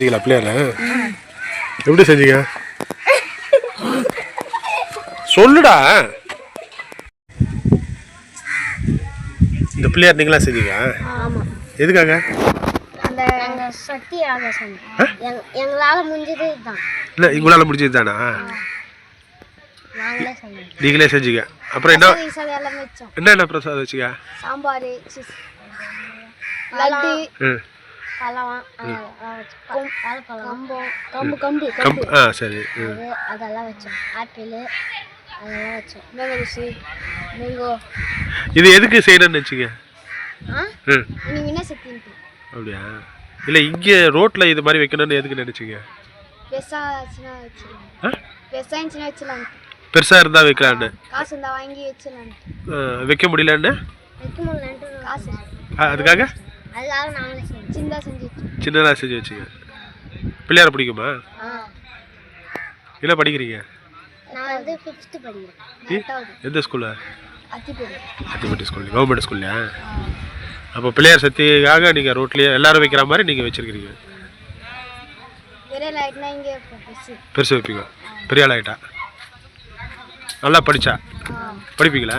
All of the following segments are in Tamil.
செஞ்சீங்களா பிள்ளையார எப்படி செஞ்சீங்க? சொல்லுடா. இந்த பிள்ளையார் நீங்களா செஞ்சீங்க? எதுக்காக? இல்லை உங்களால் முடிஞ்சது தானா நாங்களே செஞ்சீங்க. அப்புறம் என்ன ஈசால எல்லாம் வச்சோம். என்ன என்ன பிரசாதம் வச்சுங்க? சாம்பார் லட்டு கம்பு. கம்பு கம்பு ஆ சரி. அதெல்லாம் வச்சோம். ஆப்பிள் அதெல்லாம் வச்சோம். மேங்கோ ஜூஸு மேங்கோ இது எதுக்கு செய்யணும்னு வச்சுங்க நீ வினா சக்தின்ட்டு அப்படியா? இல்லை இங்கே ரோட்டில் இது மாதிரி வைக்கணும்னு எதுக்கு நினச்சிங்க? பெருசாக இருந்தால் வைக்கலான்னு காசு இருந்தால் வாங்கி வச்சிடலாம் ஆ, வைக்க முடியலன்னு? அதுக்காக? அதனால நாங்களே செஞ்சோம் சின்னதாக செஞ்சு சின்னதாக செஞ்சு வச்சுங்க பிள்ளையார பிடிக்குமா? இல்லை படிக்கிறீங்க? நான் வந்து ஃபிஃப்த்து படிக்கிறேன். எட்டாவது. எந்த ஸ்கூலில் அத்திப்பட்டி. ஸ்கூல் கவர்மெண்ட் ஸ்கூல்லையா அப்போ பிள்ளையார் சக்திக்காக நீங்கள் ரோட்லேயே எல்லாரும் வைக்கிற மாதிரி நீங்கள் வச்சுருக்கிறீங்க. பெருசு வைப்பீங்க. பெரிய ஆள் ஆகிட்டா நல்லா படித்தா படிப்பீங்களா?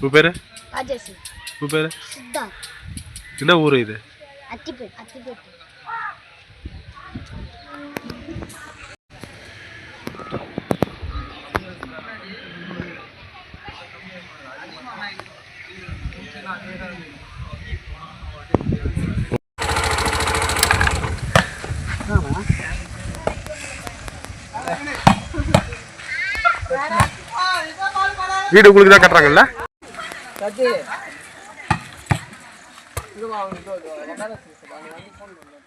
உங்கள் பேர்? ராஜேஷ். உங்கள் பேர்? சித்தார்த். என்ன ஊர் இது? அத்திப்பேட் அத்திப்பேட். வீடு உங்களுக்கு தான் கட்டுறாங்கல்ல? தட்டு இதுவா அவனுக்கு வந்து ஃபோன் பண்ணுறேன்